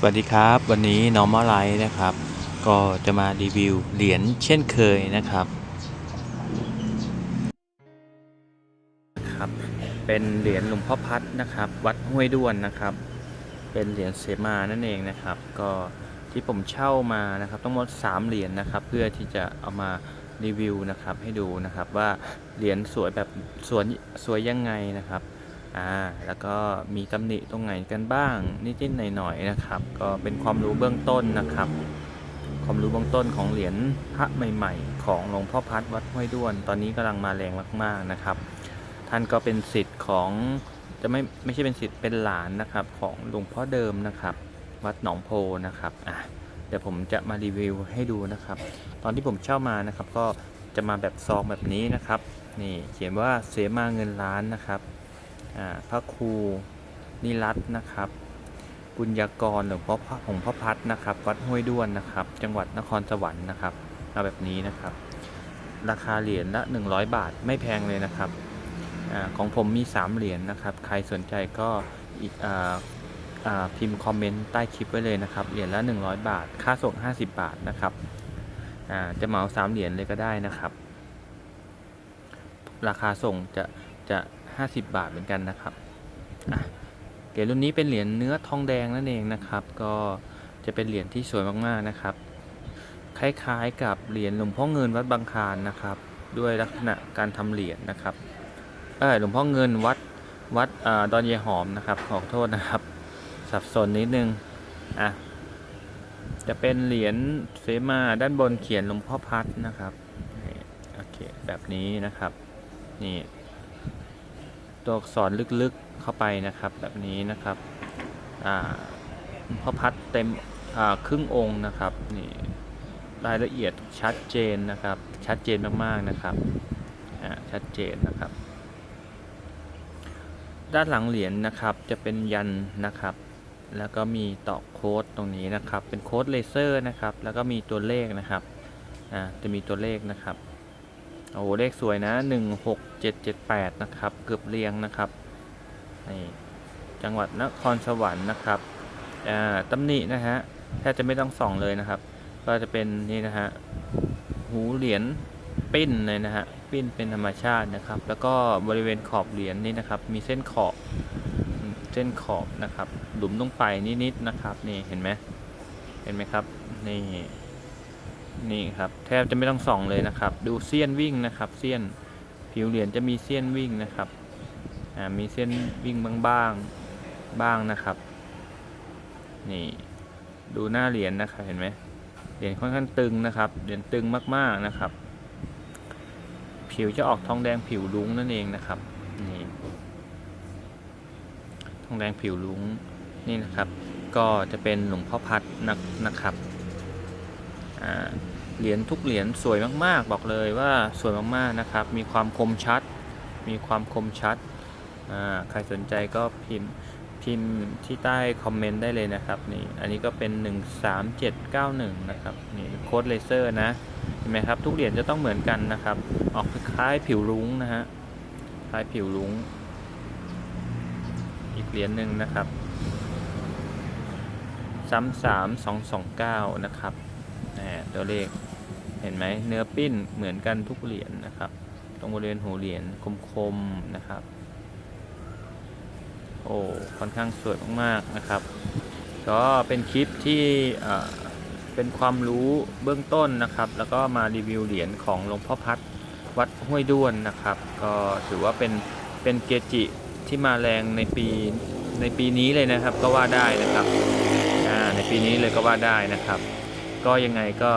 สวัสดีครับ วันนี้ Normal Life นะครับ ก็จะมารีวิวเหรียญเช่นเคยนะครับครับ เป็นเหรียญหลวงพ่อพัดนะครับ วัดห้วยด้วนนะครับ เป็นเหรียญเสมานั่นเองนะครับ ก็ที่ผมเช่ามานะครับทั้งหมด3เหรียญนะครับ เพื่อที่จะเอามารีวิวนะครับให้ดูนะครับว่าเหรียญสวยแบบสวยสวยยังไงนะครับ อ่าแล้วก็มีตำหนิตรงไหนกันบ้าง นิดๆหน่อยๆนะครับ ก็เป็นความรู้เบื้องต้นนะครับ ความรู้เบื้องต้นของเหรียญพระใหม่ ๆ ของหลวงพ่อพัดวัดห้วยด้วน ตอนนี้กำลังมาแรงมากๆนะครับ ท่านก็เป็นสิทธิ์ของจะไม่ไม่ใช่เป็นสิทธิ์เป็นหลานนะครับ ของหลวงพ่อเดิมนะครับ วัดหนองโพนะครับอะเดี๋ยวผมจะมารีวิวให้ดูนะครับ ตอนที่ผมเช่ามานะครับ ก็จะมาแบบซองแบบนี้นะครับ นี่เขียนว่าเสมาเงินล้านนะครับ พระครูนิรัตนะครับบุญญากรหลวงพ่อพระของพ่อพัดนะครับ วัดห้วยด้วนนะครับ จังหวัดนครสวรรค์นะครับเอาแบบนี้นะครับ ราคาเหรียญละ 100 บาทไม่แพงเลยนะครับอของผมมี 3 เหรียญนะครับ ใครสนใจก็อีกพิมพ์คอมเมนต์ใต้คลิปไว้เลยนะครับ เหรียญละ 100 บาท ค่าส่ง 50 บาทนะครับจะเหมา3เหรียญเลยก็ได้นะครับ ราคาส่งจะจะ 50 บาทเหมือนกันนะครับเหรียญรุ่นนี้เป็นเหรียญเนื้อทองแดงนั่นเองนะครับ ก็จะเป็นเหรียญที่สวยมากๆนะครับ คล้ายๆกับเหรียญหลวงพ่อเงินวัดบางคานนะครับ ด้วยลักษณะการทำเหรียญนะครับเออหลวงพ่อเงินวัดวัดอาดอนเยหอมนะครับขอโทษนะครับ สับสนนิดนึงอะจะเป็นเหรียญเสมาด้านบนเขียนหลวงพ่อพัดนะครับโอเคแบบนี้นะครับนี่ ตัวอักษรลึกๆเข้าไปนะครับ แบบนี้นะครับพระพัดเต็มครึ่งองค์นะครับนี่รายละเอียดชัดเจนนะครับ ชัดเจนมากๆนะครับชัดเจนนะครับ ด้านหลังเหรียญนะครับจะเป็นยันนะครับ แล้วก็มีตอกโค้ดตรงนี้นะครับ เป็นโค้ดเลเซอร์นะครับ แล้วก็มีตัวเลขนะครับจะมีตัวเลขนะครับ โอ้โหเลขสวยนะ 1 6 7 7 8 นะครับ เกือบเรียงนะครับนี่จังหวัดนครสวรรค์นะครับอ่าตำหนินะฮะแทบจะไม่ต้องส่องเลยนะครับ ก็จะเป็นนี่นะฮะหูเหรียญปิ้นเลยนะฮะปิ้นเป็นธรรมชาตินะครับ แล้วก็บริเวณขอบเหรียญนี่นะครับ มีเส้นขอบเส้นขอบนะครับ หลุมลงไปนิดๆนะครับ นี่เห็นไหมเห็นไหมครับนี่ นี่ครับแทบจะไม่ต้องส่องเลยนะครับ ดูเสี้ยนวิ่งนะครับเสี้ยนผิวเหรียญจะมีเสี้ยนวิ่งนะครับอ่ามีเส้นวิ่งบ้างบ้างบ้างนะครับ นี่ดูหน้าเหรียญนะครับเห็นไหมเหรียญค่อนข้างตึงนะครับเหรียญตึงมากๆนะครับ ผิวจะออกทองแดงผิวลุ้งนั่นเองนะครับนี่ทองแดงผิวลุ้งนี่นะครับ ก็จะเป็นหลวงพ่อพัดนะนะครับ เหรียญทุกเหรียญสวยมากๆ บอกเลยว่าสวยมากๆนะครับ มีความคมชัด มีความคมชัด ใครสนใจก็พิมพ์พิมพ์ที่ใต้คอมเมนต์ได้เลยนะครับนี่อันนี้ก็เป็น 13791 นะครับนี่โค้ดเลเซอร์นะเห็นไหมครับทุกเหรียญจะต้องเหมือนกันนะครับ ออกคล้ายผิวรุ้งนะฮะคล้ายผิวรุ้ง อีกเหรียญหนึ่งนะครับซ้ำสามสองสองเก้านะครับ ตัวเลข เห็นไหมเนื้อปิ้นเหมือนกันทุกเหรียญนะครับ ตรงบริเวณหัวเหรียญคมๆนะครับ โอ้ค่อนข้างสวยมากๆนะครับ ก็เป็นคลิปที่เป็นความรู้เบื้องต้นนะครับ แล้วก็มารีวิวเหรียญของหลวงพ่อพัดวัดห้วยด้วนนะครับ ก็ถือว่าเป็นเป็นเกจิที่มาแรงในปีในปีนี้เลยนะครับก็ว่าได้นะครับในปีนี้เลยก็ว่าได้นะครับ ก็ยังไงก็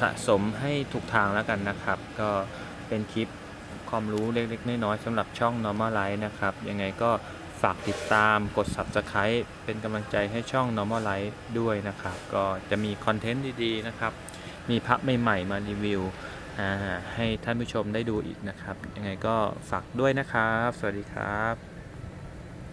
สะสมให้ถูกทางแล้วกันนะครับ ก็เป็นคลิปความรู้เล็ก ๆ น้อยๆสำหรับช่อง Normal Life นะครับ ยังไงก็ฝากติดตามกด Subscribe เป็นกำลังใจให้ช่อง Normal Life ด้วยนะครับ ก็จะมีคอนเทนต์ดีๆนะครับ มีพระใหม่ๆ มารีวิวให้ท่านผู้ชมได้ดูอีกนะครับ ยังไงก็ฝากด้วยนะครับ สวัสดีครับ